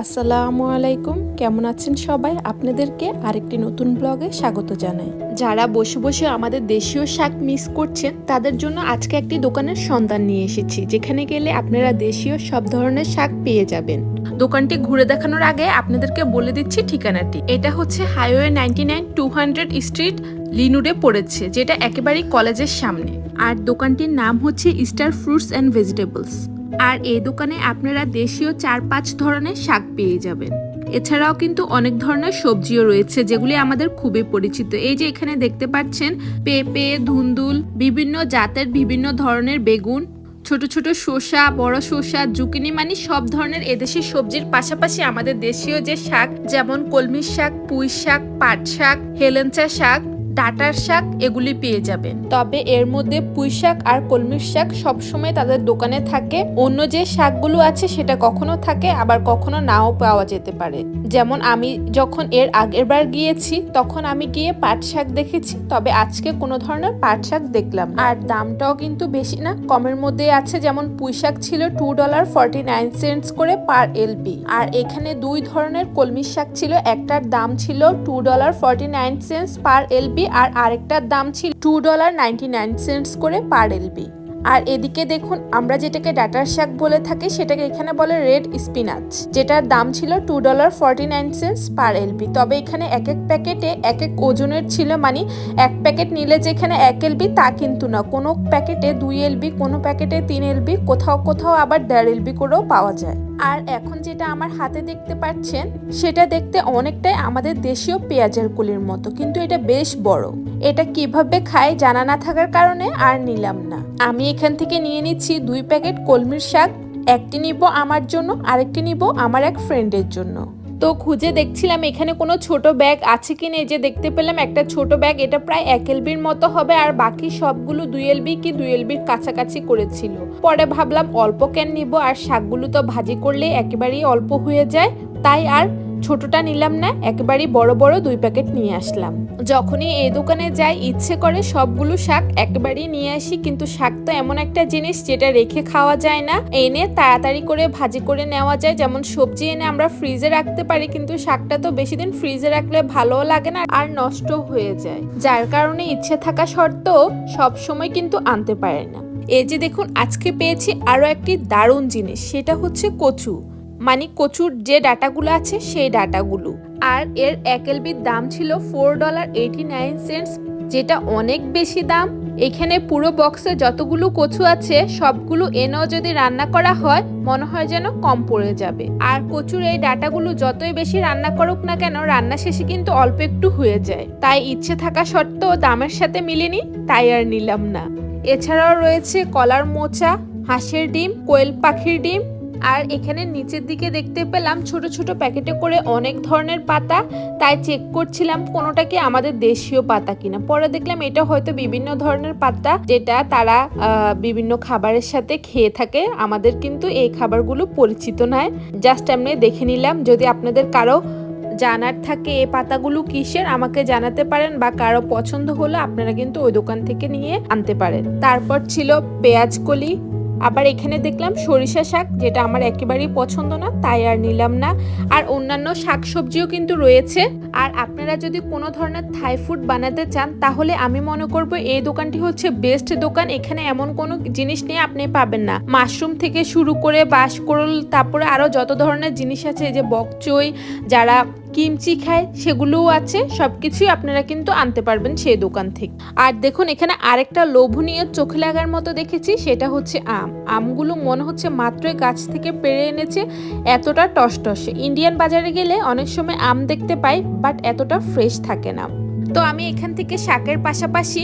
আসসালামু আলাইকুম। কেমন আছেন সবাই? আপনাদেরকে আরেকটি নতুন ব্লগে স্বাগত জানাই। যারা বসে বসে আমাদের দেশীয় শাক মিস করছেন, তাদের জন্য আজকে একটি দোকানের সন্ধান নিয়ে এসেছি, যেখানে গেলে আপনারা দেশীয় সব ধরনের শাক পেয়ে যাবেন। দোকানটি ঘুরে দেখানোর আগে আপনাদেরকে বলে দিচ্ছি ঠিকানাটি। এটা হচ্ছে highway ninety nine two hundred street লিনুডে পড়েছে, যেটা একেবারেই কলেজের সামনে। আর দোকানটির নাম হচ্ছে স্টার ফ্রুটস অ্যান্ড ভেজিটেবলস। আর এই দোকানে আপনারা দেশীয় চার পাঁচ ধরনের শাক পেয়ে যাবেন। এছাড়াও কিন্তু অনেক ধরনের সবজিও রয়েছে, যেগুলি আমাদের খুবই পরিচিত। এই যে এখানে দেখতে পাচ্ছেন, পেঁপে, ধুন্দুল, বিভিন্ন জাতের বিভিন্ন ধরনের বেগুন, ছোট ছোট শসা, বড় শসা, জুকিনি মানে সব ধরনের এদেশের সবজির পাশাপাশি আমাদের দেশীয় যে শাক, যেমন কলমির শাক, পুঁই শাক, পাট শাক, হেলেঞ্চা শাক ডাটার শাক এগুলি পেয়ে যাবেন। তবে এর মধ্যে পুঁই শাক আর কলমির শাক সবসময় তাদের দোকানে থাকে। অন্য যে শাকগুলো আছে সেটা কখনো থাকে, আবার কখনো নাও পাওয়া যেতে পারে। যেমন আমি যখন এর আগের বার গিয়েছি, তখন আমি গিয়ে পাট শাক দেখেছি। তবে আজকে কোনো ধরনের পাট শাক দেখলাম আর দামটাও কিন্তু বেশি না। কমের মধ্যে আছে যেমন পুঁই শাক ছিল two dollar forty nine cents করে পার এলপি আর এখানে দুই ধরনের কলমির শাক ছিল। একটার দাম ছিল two dollar forty nine cents per L B আর আরেকটার দাম ছিল two dollar ninety nine cents করে পার এলপি আর এদিকে দেখুন, আমরা যেটাকে ডাটার শাক বলে থাকি, সেটাকে এখানে বলে রেড স্পিনাচ, যেটার দাম ছিল two dollar forty nine cents per L B তবে এখানে এক এক প্যাকেটে এক এক ওজনের ছিল মানে এক প্যাকেট নিলে যেখানে এক এলবি তা কিন্তু না। কোনো প্যাকেটে দুই এলবি কোনো প্যাকেটে তিন এলবি কোথাও কোথাও আবার দেড় এলবি করেও পাওয়া যায়। আর এখন যেটা আমার হাতে দেখতে পাচ্ছেন, সেটা দেখতে অনেকটাই আমাদের দেশীয় পেঁয়াজের কুলির মতো, কিন্তু এটা বেশ বড়। এটা কীভাবে খায় জানা না থাকার কারণে আর নিলাম না। আমি এখান থেকে নিয়ে নিচ্ছি দুই প্যাকেট কলমির শাক। একটি নিব আমার জন্য, আরেকটি নিব আমার এক ফ্রেন্ডের জন্য। তো খুঁজে দেখছিলাম এখানে কোনো ছোট ব্যাগ আছে কি নেই যে দেখতে পেলাম একটা ছোট ব্যাগ এটা প্রায় এক এলবির মতো হবে, আর বাকি সবগুলো দুই এলবি কি দুই এলবির কাছাকাছি করেছিল। পরে ভাবলাম অল্প ক্যান নিব, আর শাকগুলো তো ভাজি করলে একেবারেই অল্প হয়ে যায়, তাই আর ছোটটা নিলাম না, একেবারেই বড় বড় দুই প্যাকেট নিয়ে আসলাম। যখনই এই দোকানে যাই, ইচ্ছে করে সবগুলো শাক একেবারেই নিয়ে আসি, কিন্তু শাক তো এমন একটা জিনিস যেটা রেখে খাওয়া যায় না। এনে তাড়াতাড়ি করে ভাজি করে নেওয়া যায়, যেমন সবজি এনে আমরা ফ্রিজে রাখতে পারি, কিন্তু শাকটা তো বেশি দিন ফ্রিজে রাখলে ভালোও লাগে না আর নষ্ট হয়ে যায়। যার কারণে ইচ্ছে থাকা সত্ত্বেও সব সময় কিন্তু আনতে পারে না। এই যে দেখুন, আজকে পেয়েছি আরও একটি দারুণ জিনিস, সেটা হচ্ছে কচু। মানে কচুর যে ডাটাগুলো আছে সেই ডাটাগুলো। আর এর এক এলবির দাম ছিল four dollar eighty nine cents যেটা অনেক বেশি দাম। এখানে পুরো বক্সে যতগুলো কচু আছে, সবগুলো এনেও যদি রান্না করা হয়, মনে হয় যেন কম পড়ে যাবে। আর কচুর এই ডাটাগুলো যতই বেশি রান্না করুক না কেন, রান্না শেষে কিন্তু অল্প একটু হয়ে যায়। তাই ইচ্ছে থাকা সত্ত্বেও দামের সাথে মিলেনি, তাই আর নিলাম না। এছাড়াও রয়েছে কলার মোচা, হাঁসের ডিম, কোয়েল পাখির ডিম আর এখানে নিচের দিকে দেখতে পেলাম ছোট ছোট প্যাকেটে করে অনেক ধরনের পাতা। তাই চেক করছিলাম কোনোটা কি আমাদের দেশীয় পাতা কিনা। পরে দেখলাম এটা হয়তো বিভিন্ন ধরনের পাতা যেটা তারা বিভিন্ন খাবারের সাথে খেয়ে থাকে। আমাদের কিন্তু এই খাবারগুলো পরিচিত নয় জাস্ট এমনি দেখে নিলাম। যদি আপনাদের কারও জানার থাকে এই পাতাগুলো কিসের, আমাকে জানাতে পারেন বা কারও পছন্দ হলে আপনারা কিন্তু ওই দোকান থেকে নিয়ে আনতে পারেন। তারপর ছিল পেঁয়াজ কলি। আবার এখানে দেখলাম সরিষা শাক, যেটা আমার একেবারেই পছন্দ না, তাই আর নিলাম না। আর অন্যান্য শাক সবজিও কিন্তু রয়েছে। আর আপনারা যদি কোনো ধরনের থাই ফুড বানাতে চান, তাহলে আমি মনে করব এই দোকানটি হচ্ছে বেস্ট দোকান। এখানে এমন কোনো জিনিস নিয়ে আপনি পাবেন না। মাশরুম থেকে শুরু করে বাঁশকরল তারপরে আরও যত ধরনের জিনিস আছে যে বকচই, যারা কিমচি খায়, সেগুলোও আছে সব কিছুই আপনারা কিন্তু আনতে পারবেন সেই দোকান থেকে। আর দেখুন, এখানে আরেকটা লোভনীয় চোখে লাগার মতো দেখেছি, সেটা হচ্ছে আম। আমগুলো মনে হচ্ছে মাত্রই গাছ থেকে পেরে এনেছে, এতটা টসটসে। ইন্ডিয়ান বাজারে গেলে অনেক সময় আম দেখতে পাই, বাট এতটা ফ্রেশ থাকে না। তো আমি এখান থেকে শাকের পাশাপাশি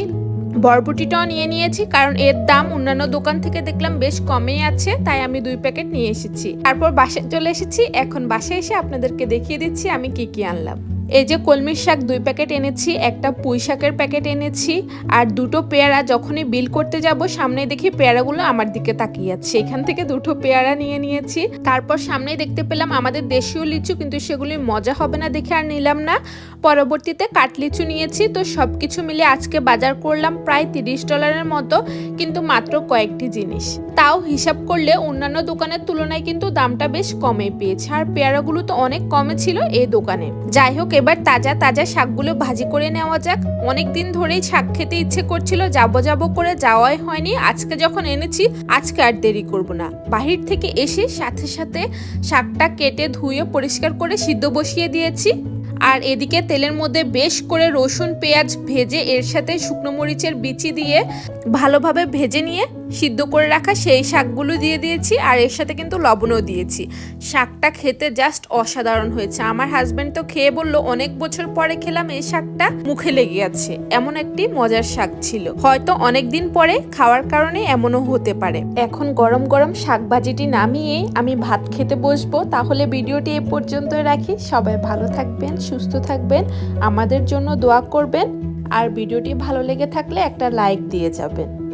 বরবটিটাও নিয়ে নিয়েছি, কারণ এর দাম অন্যান্য দোকান থেকে দেখলাম বেশ কমেই আছে, তাই আমি দুই প্যাকেট নিয়ে এসেছি। তারপর বাসায় চলে এসেছি, এখন বাসায় এসে আপনাদেরকে দেখিয়ে দিচ্ছি আমি কি কি আনলাম। এই যে কলমির শাক দুই প্যাকেট এনেছি, একটা পুঁই শাকের প্যাকেট এনেছি, আর দুটো পেয়ারা যখনই বিল করতে যাব সামনে দেখি পেয়ারাগুলো আমার দিকে তাকিয়ে আছে। এখান থেকে দুটো পেয়ারা নিয়ে নিয়েছি, তারপর সামনেই দেখতে পেলাম আমাদের দেশীয় লিচু, কিন্তু সেগুলি মজা হবে না দেখে আর নিলাম না। পরবর্তীতে কাটলিচু নিয়েছি। তো সব কিছু মিলে আজকে বাজার করলাম প্রায় তিরিশ ডলারের মতো, কিন্তু মাত্র কয়েকটি জিনিস। তাও হিসাব করলে অন্যান্য দোকানের তুলনায় কিন্তু দামটা বেশ কমে পেয়েছে। আর পেয়ারাগুলো তো অনেক কমে ছিল এই দোকানে। যাই হোক, এবার তাজা তাজা শাকগুলো ভাজি করে নেওয়া যাক। অনেক দিন ধরেই শাক খেতে ইচ্ছে করছিল, যাব যাব করে যাওয়াই হয়নি। আজকে যখন এনেছি, আজকে আর দেরি করব না। বাহির থেকে এসে সাথে সাথে শাকটা কেটে ধুয়ে পরিষ্কার করে সিদ্ধ বসিয়ে দিয়েছি। আর এদিকে তেলের মধ্যে বেশ করে রসুন, পেঁয়াজ ভেজে এর সাথে শুকনো মরিচের বিচি দিয়ে ভালোভাবে ভেজে নিয়ে সিদ্ধ করে রাখা সেই শাকগুলো দিয়ে দিয়েছি আর এর সাথে কিন্তু লবণও দিয়েছি। শাকটা খেতে জাস্ট অসাধারণ হয়েছে। আমার হাজব্যান্ড তো খেয়ে বলল, অনেক বছর পরে খেলাম এই শাকটা। মুখে লেগে আছে। এমন একটি মজার শাক ছিল। হয়তো অনেক দিন পরে খাওয়ার কারণে এমনও হতে পারে। এখন গরম গরম শাক ভাজিটি নামিয়ে আমি ভাত খেতে বসবো। তাহলে ভিডিওটি এ পর্যন্ত রাখি। সবাই ভালো থাকবেন, সুস্থ থাকবেন, আমাদের জন্য দোয়া করবেন। আর ভিডিওটি ভালো লেগে থাকলে একটা লাইক দিয়ে যাবেন।